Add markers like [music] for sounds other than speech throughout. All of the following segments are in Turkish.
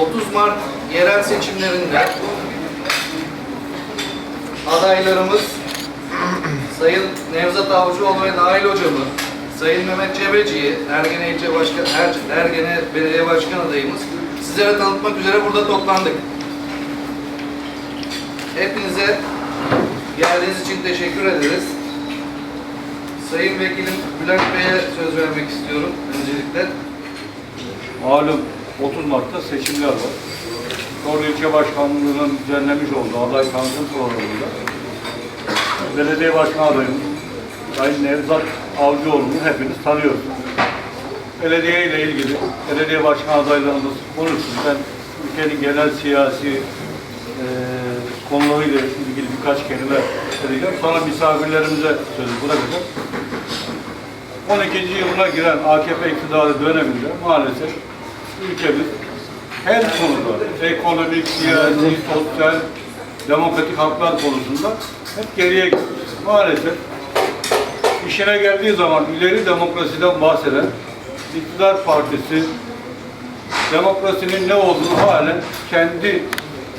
30 Mart yerel seçimlerinde adaylarımız Sayın Nevzat Avcıoğlu ve Nail Hocamı, Sayın Mehmet Cebeci'yi, Ergene İlçe Başkan, Er- Ergene Belediye Başkan adayımız sizlere tanıtmak üzere burada toplandık. Hepinize geldiğiniz için teşekkür ederiz. Sayın Vekilim Bülent Bey'e söz vermek istiyorum öncelikle. Malum 30 Mart'ta seçimler var. Doğru İlçe Başkanlığı'nın düzenlemiş olduğu aday tanıtım programında belediye başkan adayımız Sayın Nevzat Avcıoğlu'nu hepiniz tanıyorsunuz. Belediye ile ilgili belediye başkan adaylarımız konuştuk. Ben ülkenin genel siyasi eee konularıyla ilgili birkaç kelime söyleyeceğim. Sonra misafirlerimize sözü bırakacağım. 12. yılına giren AKP iktidarı döneminde maalesef ülkemiz her konuda ekonomik, siyasi, sosyal, demokratik haklar konusunda hep geriye gidiyor. Maalesef işine geldiği zaman ileri demokrasiden bahseden iktidar partisi demokrasinin ne olduğunu halen kendi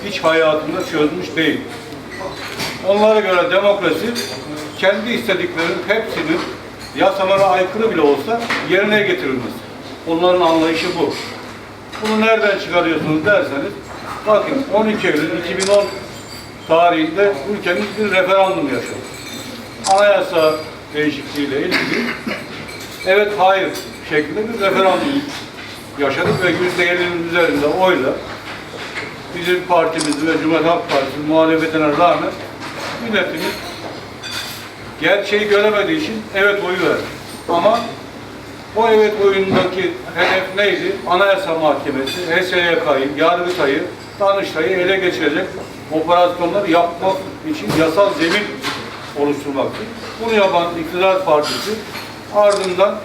iç hayatında çözmüş değil. Onlara göre demokrasi kendi istediklerinin hepsinin yasalara aykırı bile olsa yerine getirilmesi. Onların anlayışı bu. Bunu nereden çıkarıyorsunuz derseniz bakın 12 Eylül 2010 tarihinde ülkemiz bir referandum yaşadı. Anayasa değişikliğiyle ilgili evet hayır şeklinde bir referandum yaşadık ve %50'nin üzerinde oyla bizim partimiz ve Cumhuriyet Halk Partisi muhalefetine rağmen milletimiz gerçeği göremediği için evet oyu verdi. Ama o evet oyundaki hedef neydi? Anayasa Mahkemesi, HSYK'yı, Yargıtay'ı, Danıştay'ı ele geçirecek operasyonları yapmak için yasal zemin oluşturmaktı. Bunu yapan iktidar partisi ardından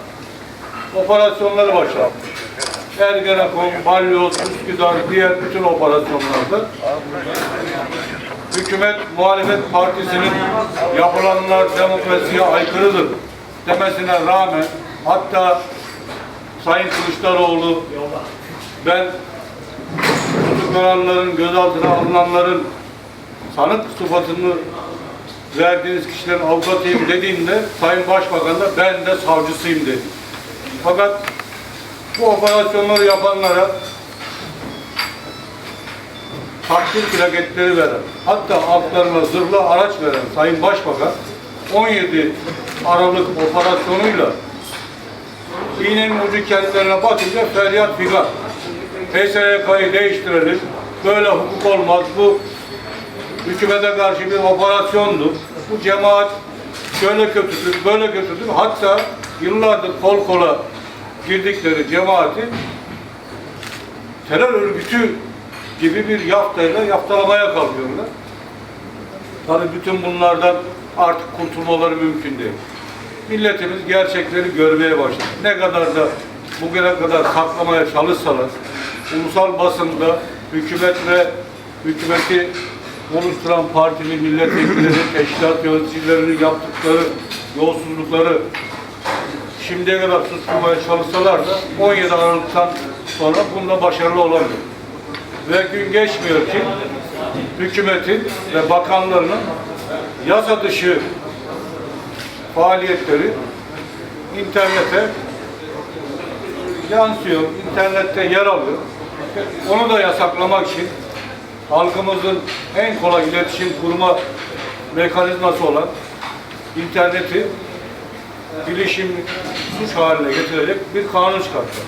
operasyonları başlattı. Ergenekon, Balyoz, Üsküdar, diğer bütün operasyonlarda hükümet muhalefet partisinin yapılanlar demokrasiye aykırıdır demesine rağmen hatta Sayın Kılıçdaroğlu ben tutuklananların, gözaltına alınanların sanık sıfatını verdiğiniz kişilerin avukatıyım dediğinde Sayın Başbakan da ben de savcısıyım dedi. Fakat bu operasyonları yapanlara takdir plaketleri veren, hatta altlarına zırhlı araç veren Sayın Başbakan 17 Aralık operasyonuyla iğnenin ucu kendilerine bakınca feryat figan. HSYK'yı değiştirelim, böyle hukuk olmaz, bu hükümete karşı bir operasyondu. Bu cemaat şöyle kötüdür, böyle kötüdür. Hatta yıllardır kol kola girdikleri cemaati terör örgütü gibi bir yaftayla yaftalamaya kalkıyorlar. Tabii bütün bunlardan artık kurtulmaları mümkün değil. Milletimiz gerçekleri görmeye başladı. Ne kadar da bugüne kadar saklamaya çalışsalar, ulusal basında hükümet ve hükümeti oluşturan partili milletvekilleri, [clears throat] teşkilat yöneticilerinin yaptıkları yolsuzlukları şimdiye kadar susturmaya çalışsalar da 17 Aralık'tan sonra bunda başarılı olamıyor. Ve gün geçmiyor ki hükümetin ve bakanlarının yasa dışı faaliyetleri internete yansıyor, internette yer alıyor. Onu da yasaklamak için halkımızın en kolay iletişim kurma mekanizması olan interneti bilişim suç haline getirecek bir kanun çıkarttı.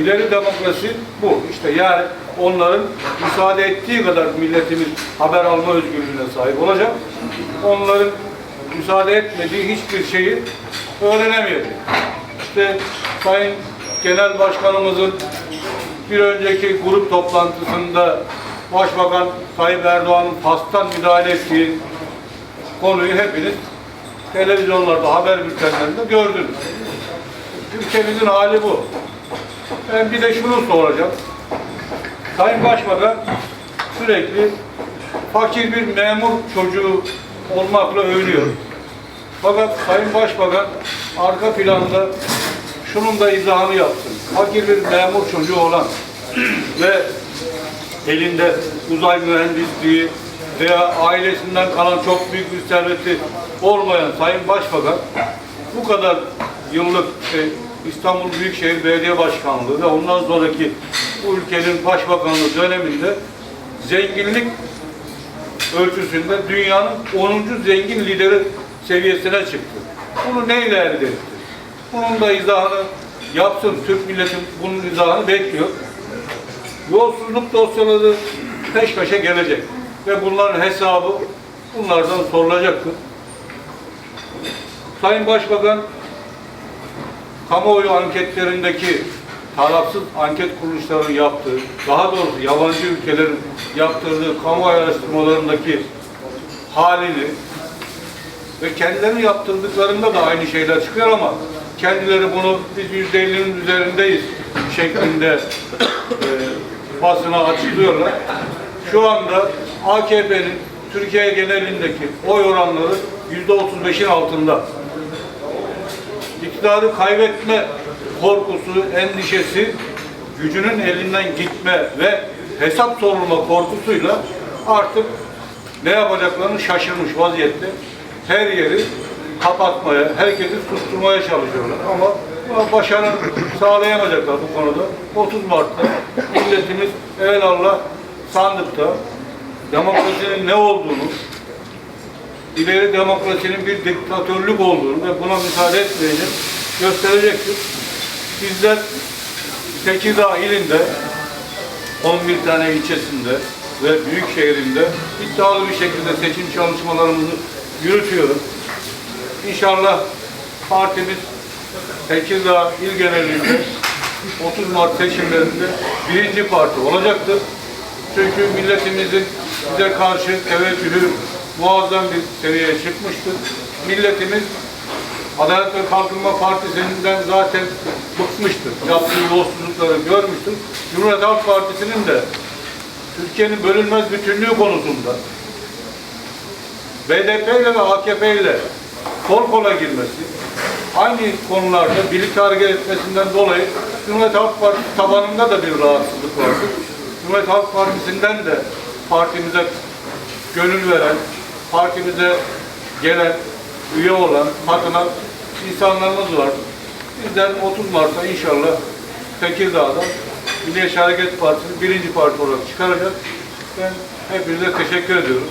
İleri demokrasi bu. İşte yani onların müsaade ettiği kadar milletimiz haber alma özgürlüğüne sahip olacak. Onların müsaade etmediği hiçbir şeyi öğrenemeyecek. İşte Sayın Genel Başkanımızın bir önceki grup toplantısında Başbakan Tayyip Erdoğan'ın pastan müdahale ettiği konuyu hepiniz televizyonlarda, haber bültenlerinde gördünüz. Ülkemizin hali bu. Ben bir de şunu soracağım. Sayın Başbakan sürekli fakir bir memur çocuğu olmakla övünüyor. Fakat Sayın Başbakan arka planda şunun da izahını yapsın. Fakir bir memur çocuğu olan ve elinde uzay mühendisliği veya ailesinden kalan çok büyük bir serveti olmayan Sayın Başbakan bu kadar yıllık işte İstanbul Büyükşehir Belediye Başkanlığı ve ondan sonraki bu ülkenin başbakanlığı döneminde zenginlik ölçüsünde dünyanın 10. zengin lideri seviyesine çıktı. Bunu neyle elde etti? Bunun da izahını yapsın. Türk milleti bunun izahını bekliyor. Yolsuzluk dosyaları peş peşe gelecek. Ve bunların hesabı bunlardan sorulacaktır. Sayın Başbakan kamuoyu anketlerindeki tarafsız anket kuruluşlarının yaptığı, daha doğrusu yabancı ülkelerin yaptırdığı kamuoyu araştırmalarındaki halini ve kendilerinin yaptırdıklarında da aynı şeyler çıkıyor ama kendileri bunu biz yüzde ellinin üzerindeyiz şeklinde e, basına açıklıyorlar. Şu anda AKP'nin Türkiye genelindeki oy oranları yüzde 35'in altında iktidarı kaybetme korkusu, endişesi, gücünün elinden gitme ve hesap sorulma korkusuyla artık ne yapacaklarını şaşırmış vaziyette. Her yeri kapatmaya, herkesi susturmaya çalışıyorlar. Ama başarı sağlayamayacaklar bu konuda. 30 Mart'ta milletimiz evvelallah sandıkta demokrasinin ne olduğunu, ileri demokrasinin bir diktatörlük olduğunu ve buna müsaade etmeyeceğim gösterecektir. Bizler Tekirdağ ilinde 11 tane ilçesinde ve büyük şehrinde iddialı bir şekilde seçim çalışmalarımızı yürütüyoruz. İnşallah partimiz Tekirdağ il genelinde 30 Mart seçimlerinde birinci parti olacaktır. Çünkü milletimizin bize karşı teveccühü muazzam bir seviyeye çıkmıştır. Milletimiz Adalet ve Kalkınma Partisi'nden zaten bıkmıştır. Yaptığı yolsuzlukları görmüştür. Cumhuriyet Halk Partisi'nin de Türkiye'nin bölünmez bütünlüğü konusunda BDP ile ve AKP ile kol kola girmesi, aynı konularda birlikte hareket etmesinden dolayı Cumhuriyet Halk Partisi tabanında da bir rahatsızlık vardır. Cumhuriyet Halk Partisi'nden de partimize gönül veren, partimize gelen, üye olan, katılan insanlarımız var. Bizden 30 Mart'ta inşallah Tekirdağ'da Milliyetçi Hareket Partisi'ni birinci parti olarak çıkaracak. Ben hepinize teşekkür ediyorum.